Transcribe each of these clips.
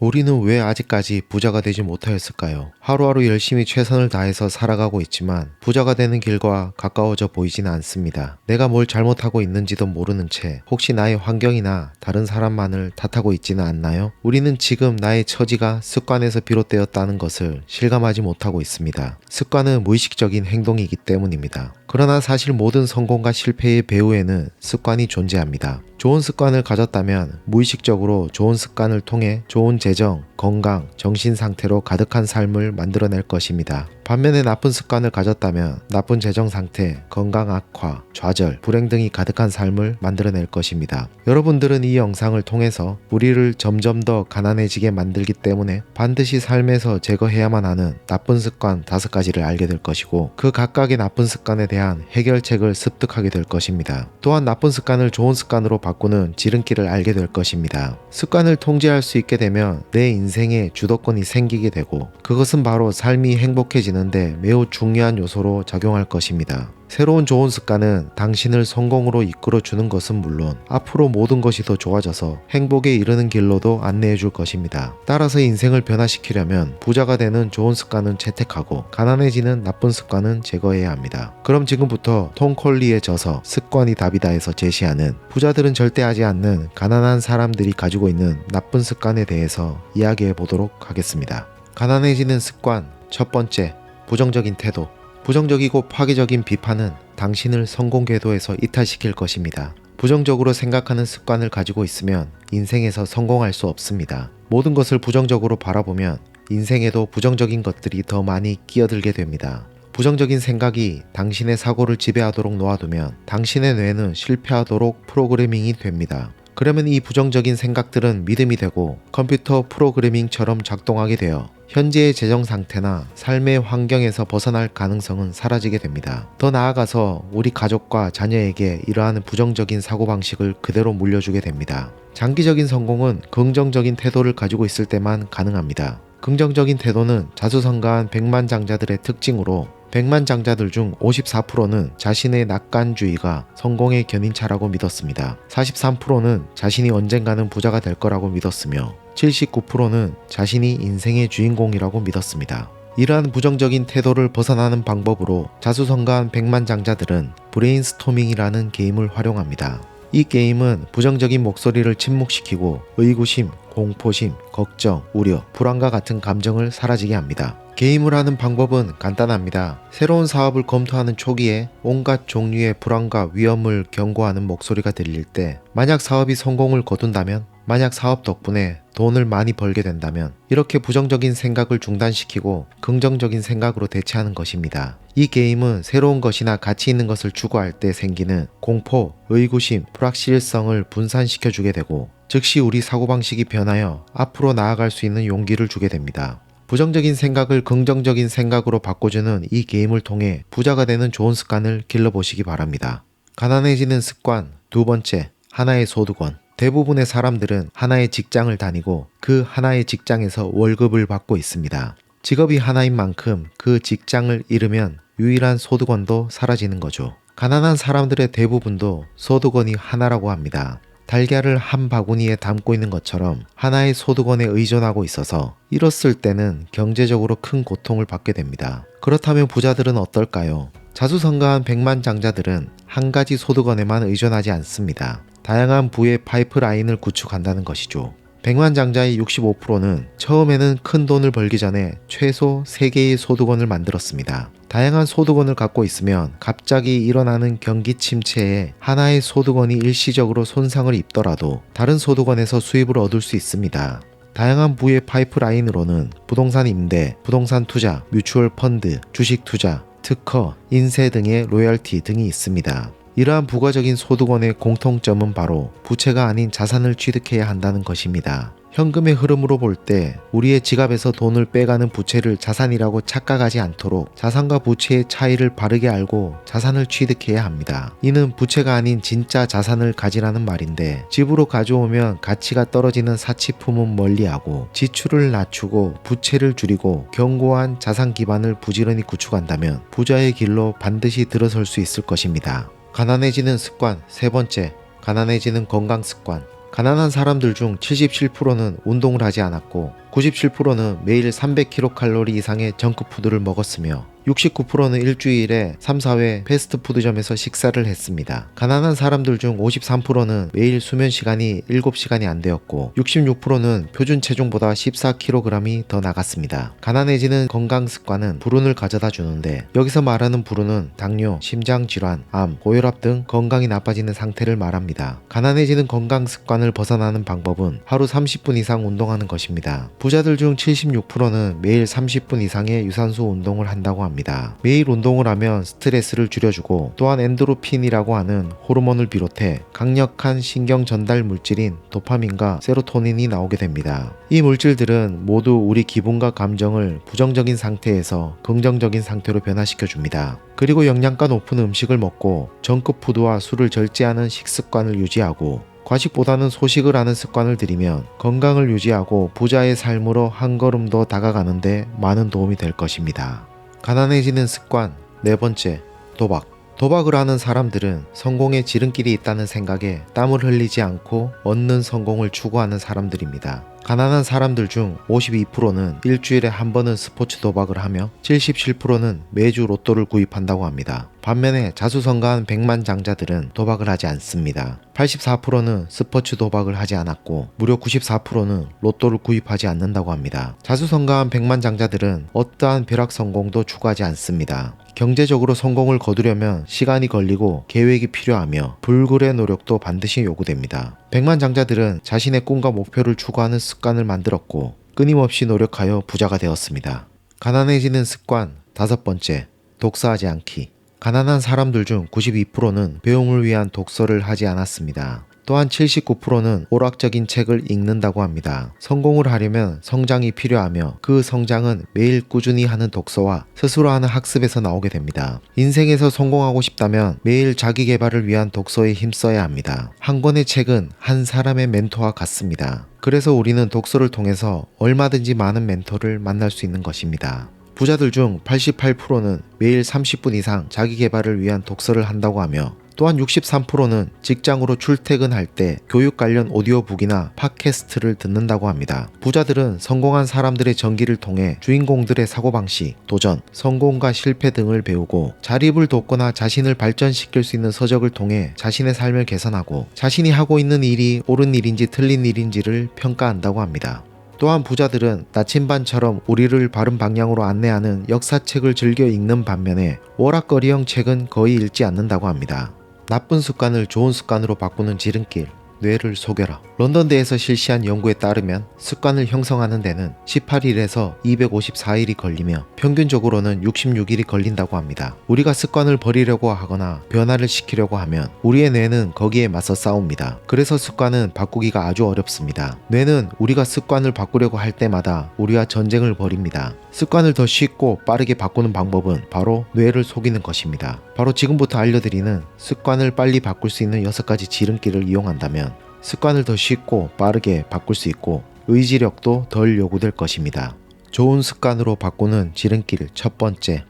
우리는 왜 아직까지 부자가 되지 못하였을까요? 하루하루 열심히 최선을 다해서 살아가고 있지만 부자가 되는 길과 가까워져 보이지는 않습니다. 내가 뭘 잘못하고 있는지도 모르는 채 혹시 나의 환경이나 다른 사람만을 탓하고 있지는 않나요? 우리는 지금 나의 처지가 습관에서 비롯되었다는 것을 실감하지 못하고 있습니다. 습관은 무의식적인 행동이기 때문입니다. 그러나 사실 모든 성공과 실패의 배후에는 습관이 존재합니다. 좋은 습관을 가졌다면 무의식적으로 좋은 습관을 통해 좋은 재정, 건강, 정신 상태로 가득한 삶을 만들어낼 것입니다. 반면에 나쁜 습관을 가졌다면 나쁜 재정 상태, 건강 악화, 좌절, 불행 등이 가득한 삶을 만들어낼 것입니다. 여러분들은 이 영상을 통해서 우리를 점점 더 가난해지게 만들기 때문에 반드시 삶에서 제거해야만 하는 나쁜 습관 다섯 가지를 알게 될 것이고 그 각각의 나쁜 습관에 대한 해결책을 습득하게 될 것입니다. 또한 나쁜 습관을 좋은 습관으로 바꾸는 지름길을 알게 될 것입니다. 습관을 통제할 수 있게 되면 내 인생에 주도권이 생기게 되고 그것은 바로 삶이 행복해지는데 매우 중요한 요소로 작용할 것입니다. 새로운 좋은 습관은 당신을 성공으로 이끌어 주는 것은 물론 앞으로 모든 것이 더 좋아져서 행복에 이르는 길로도 안내해 줄 것입니다. 따라서 인생을 변화시키려면 부자가 되는 좋은 습관은 채택하고 가난해지는 나쁜 습관은 제거해야 합니다. 그럼 지금부터 톰 콜리의 저서 습관이 답이다에서 제시하는 부자들은 절대 하지 않는 가난한 사람들이 가지고 있는 나쁜 습관에 대해서 이야기해 보도록 하겠습니다. 가난해지는 습관 첫 번째 부정적인 태도 부정적이고 파괴적인 비판은 당신을 성공 궤도에서 이탈시킬 것입니다. 부정적으로 생각하는 습관을 가지고 있으면 인생에서 성공할 수 없습니다. 모든 것을 부정적으로 바라보면 인생에도 부정적인 것들이 더 많이 끼어들게 됩니다. 부정적인 생각이 당신의 사고를 지배하도록 놓아두면 당신의 뇌는 실패하도록 프로그래밍이 됩니다. 그러면 이 부정적인 생각들은 믿음이 되고 컴퓨터 프로그래밍처럼 작동하게 되어 현재의 재정 상태나 삶의 환경에서 벗어날 가능성은 사라지게 됩니다. 더 나아가서 우리 가족과 자녀에게 이러한 부정적인 사고방식을 그대로 물려주게 됩니다. 장기적인 성공은 긍정적인 태도를 가지고 있을 때만 가능합니다. 긍정적인 태도는 자수성가한 백만장자들의 특징으로 백만 장자들 중 54%는 자신의 낙관주의가 성공의 견인차라고 믿었습니다. 43%는 자신이 언젠가는 부자가 될 거라고 믿었으며 79%는 자신이 인생의 주인공이라고 믿었습니다. 이러한 부정적인 태도를 벗어나는 방법으로 자수성가한 백만 장자들은 브레인스토밍이라는 게임을 활용합니다. 이 게임은 부정적인 목소리를 침묵시키고 의구심, 공포심, 걱정, 우려, 불안과 같은 감정을 사라지게 합니다. 게임을 하는 방법은 간단합니다. 새로운 사업을 검토하는 초기에 온갖 종류의 불안과 위험을 경고하는 목소리가 들릴 때 만약 사업이 성공을 거둔다면 만약 사업 덕분에 돈을 많이 벌게 된다면 이렇게 부정적인 생각을 중단시키고 긍정적인 생각으로 대체하는 것입니다. 이 게임은 새로운 것이나 가치 있는 것을 추구할 때 생기는 공포, 의구심, 불확실성을 분산시켜 주게 되고 즉시 우리 사고방식이 변하여 앞으로 나아갈 수 있는 용기를 주게 됩니다. 부정적인 생각을 긍정적인 생각으로 바꿔주는 이 게임을 통해 부자가 되는 좋은 습관을 길러보시기 바랍니다. 가난해지는 습관 두 번째, 하나의 소득원. 대부분의 사람들은 하나의 직장을 다니고 그 하나의 직장에서 월급을 받고 있습니다. 직업이 하나인 만큼 그 직장을 잃으면 유일한 소득원도 사라지는 거죠. 가난한 사람들의 대부분도 소득원이 하나라고 합니다. 달걀을 한 바구니에 담고 있는 것처럼 하나의 소득원에 의존하고 있어서 잃었을 때는 경제적으로 큰 고통을 받게 됩니다. 그렇다면 부자들은 어떨까요? 자수성가한 백만 장자들은 한 가지 소득원에만 의존하지 않습니다. 다양한 부의 파이프라인을 구축한다는 것이죠. 백만장자의 65%는 처음에는 큰 돈을 벌기 전에 최소 3개의 소득원을 만들었습니다. 다양한 소득원을 갖고 있으면 갑자기 일어나는 경기 침체에 하나의 소득원이 일시적으로 손상을 입더라도 다른 소득원에서 수입을 얻을 수 있습니다. 다양한 부의 파이프라인으로는 부동산 임대, 부동산 투자, 뮤추얼 펀드, 주식 투자, 특허, 인세 등의 로열티 등이 있습니다. 이러한 부가적인 소득원의 공통점은 바로 부채가 아닌 자산을 취득해야 한다는 것입니다. 현금의 흐름으로 볼 때 우리의 지갑에서 돈을 빼가는 부채를 자산이라고 착각하지 않도록 자산과 부채의 차이를 바르게 알고 자산을 취득해야 합니다. 이는 부채가 아닌 진짜 자산을 가지라는 말인데 집으로 가져오면 가치가 떨어지는 사치품은 멀리하고 지출을 낮추고 부채를 줄이고 견고한 자산 기반을 부지런히 구축한다면 부자의 길로 반드시 들어설 수 있을 것입니다. 가난해지는 습관 세 번째, 가난해지는 건강 습관. 가난한 사람들 중 77%는 운동을 하지 않았고 97%는 매일 300kcal 이상의 정크푸드를 먹었으며 69%는 일주일에 3, 4회 패스트푸드점에서 식사를 했습니다. 가난한 사람들 중 53%는 매일 수면 시간이 7시간이 안 되었고 66%는 표준 체중보다 14kg이 더 나갔습니다. 가난해지는 건강 습관은 불운을 가져다 주는데 여기서 말하는 불운은 당뇨, 심장 질환, 암, 고혈압 등 건강이 나빠지는 상태를 말합니다. 가난해지는 건강 습관을 벗어나는 방법은 하루 30분 이상 운동하는 것입니다. 부자들 중 76%는 매일 30분 이상의 유산소 운동을 한다고 합니다. 매일 운동을 하면 스트레스를 줄여주고 또한 엔도르핀이라고 하는 호르몬을 비롯해 강력한 신경 전달 물질인 도파민과 세로토닌이 나오게 됩니다. 이 물질들은 모두 우리 기분과 감정을 부정적인 상태에서 긍정적인 상태로 변화시켜 줍니다. 그리고 영양가 높은 음식을 먹고 정크푸드와 술을 절제하는 식습관을 유지하고 과식보다는 소식을 하는 습관을 들이면 건강을 유지하고 부자의 삶으로 한 걸음 더 다가가는데 많은 도움이 될 것입니다. 가난해지는 습관 네 번째 도박 도박을 하는 사람들은 성공의 지름길이 있다는 생각에 땀을 흘리지 않고 얻는 성공을 추구하는 사람들입니다. 가난한 사람들 중 52%는 일주일에 한 번은 스포츠 도박을 하며 77%는 매주 로또를 구입한다고 합니다. 반면에 자수성가한 백만 장자들은 도박을 하지 않습니다. 84%는 스포츠 도박을 하지 않았고 무려 94%는 로또를 구입하지 않는다고 합니다. 자수성가한 백만 장자들은 어떠한 벼락 성공도 추구하지 않습니다. 경제적으로 성공을 거두려면 시간이 걸리고 계획이 필요하며 불굴의 노력도 반드시 요구됩니다. 백만 장자들은 자신의 꿈과 목표를 추구하는 습관을 만들었고 끊임없이 노력하여 부자가 되었습니다. 가난해지는 습관 다섯 번째 독서하지 않기 가난한 사람들 중 92%는 배움을 위한 독서를 하지 않았습니다. 또한 79%는 오락적인 책을 읽는다고 합니다. 성공을 하려면 성장이 필요하며 그 성장은 매일 꾸준히 하는 독서와 스스로 하는 학습에서 나오게 됩니다. 인생에서 성공하고 싶다면 매일 자기 개발을 위한 독서에 힘써야 합니다. 한 권의 책은 한 사람의 멘토와 같습니다. 그래서 우리는 독서를 통해서 얼마든지 많은 멘토를 만날 수 있는 것입니다. 부자들 중 88%는 매일 30분 이상 자기 개발을 위한 독서를 한다고 하며 또한 63%는 직장으로 출퇴근할 때 교육 관련 오디오북이나 팟캐스트를 듣는다고 합니다. 부자들은 성공한 사람들의 전기를 통해 주인공들의 사고방식, 도전, 성공과 실패 등을 배우고 자립을 돕거나 자신을 발전시킬 수 있는 서적을 통해 자신의 삶을 개선하고 자신이 하고 있는 일이 옳은 일인지 틀린 일인지를 평가한다고 합니다. 또한 부자들은 나침반처럼 우리를 바른 방향으로 안내하는 역사책을 즐겨 읽는 반면에 오락거리형 책은 거의 읽지 않는다고 합니다. 나쁜 습관을 좋은 습관으로 바꾸는 지름길, 뇌를 속여라. 런던대에서 실시한 연구에 따르면 습관을 형성하는 데는 18일에서 254일이 걸리며 평균적으로는 66일이 걸린다고 합니다. 우리가 습관을 버리려고 하거나 변화를 시키려고 하면 우리의 뇌는 거기에 맞서 싸웁니다. 그래서 습관은 바꾸기가 아주 어렵습니다. 뇌는 우리가 습관을 바꾸려고 할 때마다 우리와 전쟁을 벌입니다. 습관을 더 쉽고 빠르게 바꾸는 방법은 바로 뇌를 속이는 것입니다. 바로 지금부터 알려드리는 습관을 빨리 바꿀 수 있는 6가지 지름길을 이용한다면 습관을 더 쉽고 빠르게 바꿀 수 있고 의지력도 덜 요구될 것입니다. 좋은 습관으로 바꾸는 지름길 첫 번째,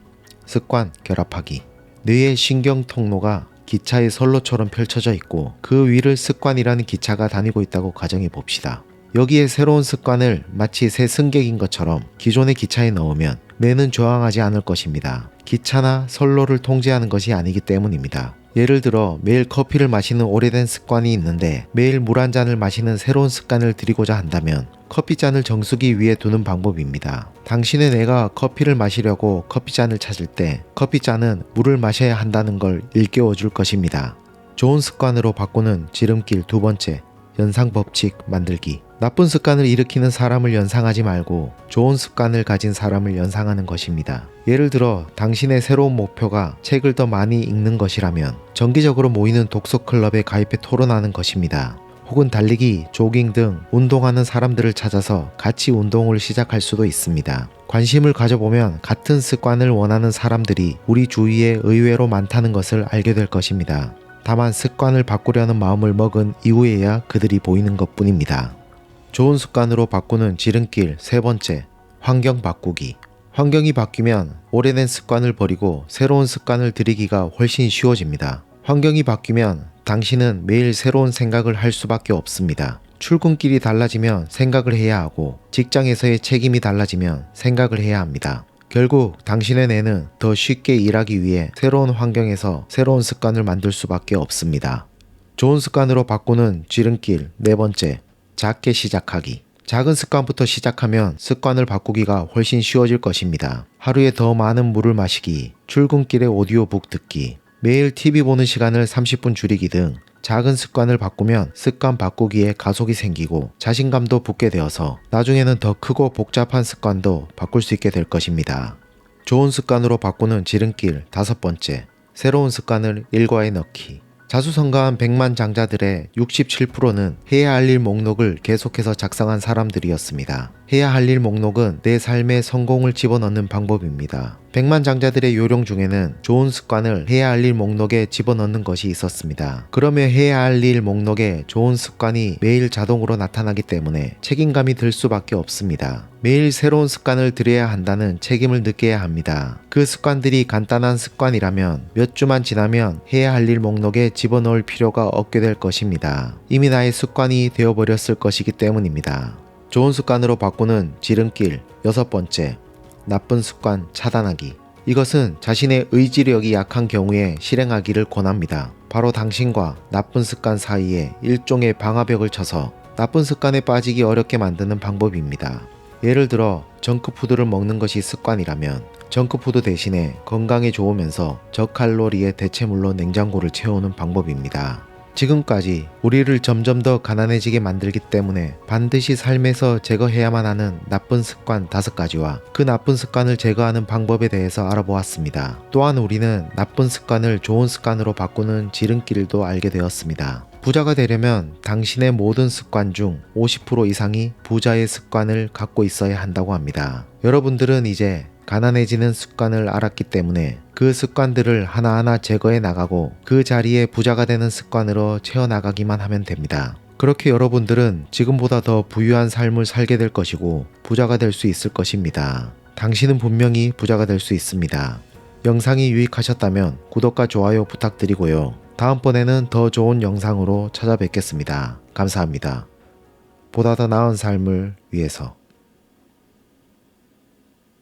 습관 결합하기. 뇌의 신경 통로가 기차의 선로처럼 펼쳐져 있고 그 위를 습관이라는 기차가 다니고 있다고 가정해 봅시다. 여기에 새로운 습관을 마치 새 승객인 것처럼 기존의 기차에 넣으면 뇌는 저항하지 않을 것입니다. 기차나 선로를 통제하는 것이 아니기 때문입니다. 예를 들어 매일 커피를 마시는 오래된 습관이 있는데 매일 물 한 잔을 마시는 새로운 습관을 들이고자 한다면 커피잔을 정수기 위에 두는 방법입니다. 당신의 뇌가 커피를 마시려고 커피잔을 찾을 때 커피잔은 물을 마셔야 한다는 걸 일깨워 줄 것입니다. 좋은 습관으로 바꾸는 지름길 두 번째, 연상 법칙 만들기. 나쁜 습관을 일으키는 사람을 연상하지 말고 좋은 습관을 가진 사람을 연상하는 것입니다. 예를 들어 당신의 새로운 목표가 책을 더 많이 읽는 것이라면 정기적으로 모이는 독서 클럽에 가입해 토론하는 것입니다. 혹은 달리기, 조깅 등 운동하는 사람들을 찾아서 같이 운동을 시작할 수도 있습니다. 관심을 가져보면 같은 습관을 원하는 사람들이 우리 주위에 의외로 많다는 것을 알게 될 것입니다. 다만 습관을 바꾸려는 마음을 먹은 이후에야 그들이 보이는 것 뿐입니다. 좋은 습관으로 바꾸는 지름길 세 번째, 환경 바꾸기. 환경이 바뀌면 오래된 습관을 버리고 새로운 습관을 들이기가 훨씬 쉬워집니다. 환경이 바뀌면 당신은 매일 새로운 생각을 할 수밖에 없습니다. 출근길이 달라지면 생각을 해야 하고 직장에서의 책임이 달라지면 생각을 해야 합니다. 결국 당신의 뇌는 더 쉽게 일하기 위해 새로운 환경에서 새로운 습관을 만들 수밖에 없습니다. 좋은 습관으로 바꾸는 지름길 네 번째, 작게 시작하기. 작은 습관부터 시작하면 습관을 바꾸기가 훨씬 쉬워질 것입니다. 하루에 더 많은 물을 마시기, 출근길에 오디오북 듣기, 매일 TV 보는 시간을 30분 줄이기 등 작은 습관을 바꾸면 습관 바꾸기에 가속이 생기고 자신감도 붙게 되어서 나중에는 더 크고 복잡한 습관도 바꿀 수 있게 될 것입니다. 좋은 습관으로 바꾸는 지름길 다섯 번째, 새로운 습관을 일과에 넣기. 자수성가한 백만 장자들의 67%는 해야 할 일 목록을 계속해서 작성한 사람들이었습니다. 해야 할 일 목록은 내 삶의 성공을 집어넣는 방법입니다. 백만 장자들의 요령 중에는 좋은 습관을 해야 할 일 목록에 집어넣는 것이 있었습니다. 그러면 해야 할 일 목록에 좋은 습관이 매일 자동으로 나타나기 때문에 책임감이 들 수밖에 없습니다. 매일 새로운 습관을 들여야 한다는 책임을 느껴야 합니다. 그 습관들이 간단한 습관이라면 몇 주만 지나면 해야 할 일 목록에 집어넣을 필요가 없게 될 것입니다. 이미 나의 습관이 되어버렸을 것이기 때문입니다. 좋은 습관으로 바꾸는 지름길 여섯 번째, 나쁜 습관 차단하기. 이것은 자신의 의지력이 약한 경우에 실행하기를 권합니다. 바로 당신과 나쁜 습관 사이에 일종의 방화벽을 쳐서 나쁜 습관에 빠지기 어렵게 만드는 방법입니다. 예를 들어 정크푸드를 먹는 것이 습관이라면 정크푸드 대신에 건강에 좋으면서 저칼로리의 대체물로 냉장고를 채우는 방법입니다. 지금까지 우리를 점점 더 가난해지게 만들기 때문에 반드시 삶에서 제거해야만 하는 나쁜 습관 다섯 가지와 그 나쁜 습관을 제거하는 방법에 대해서 알아보았습니다. 또한 우리는 나쁜 습관을 좋은 습관으로 바꾸는 지름길도 알게 되었습니다. 부자가 되려면 당신의 모든 습관 중 50% 이상이 부자의 습관을 갖고 있어야 한다고 합니다. 여러분들은 이제 가난해지는 습관을 알았기 때문에 그 습관들을 하나하나 제거해 나가고 그 자리에 부자가 되는 습관으로 채워나가기만 하면 됩니다. 그렇게 여러분들은 지금보다 더 부유한 삶을 살게 될 것이고 부자가 될 수 있을 것입니다. 당신은 분명히 부자가 될 수 있습니다. 영상이 유익하셨다면 구독과 좋아요 부탁드리고요. 다음번에는 더 좋은 영상으로 찾아뵙겠습니다. 감사합니다. 보다 더 나은 삶을 위해서.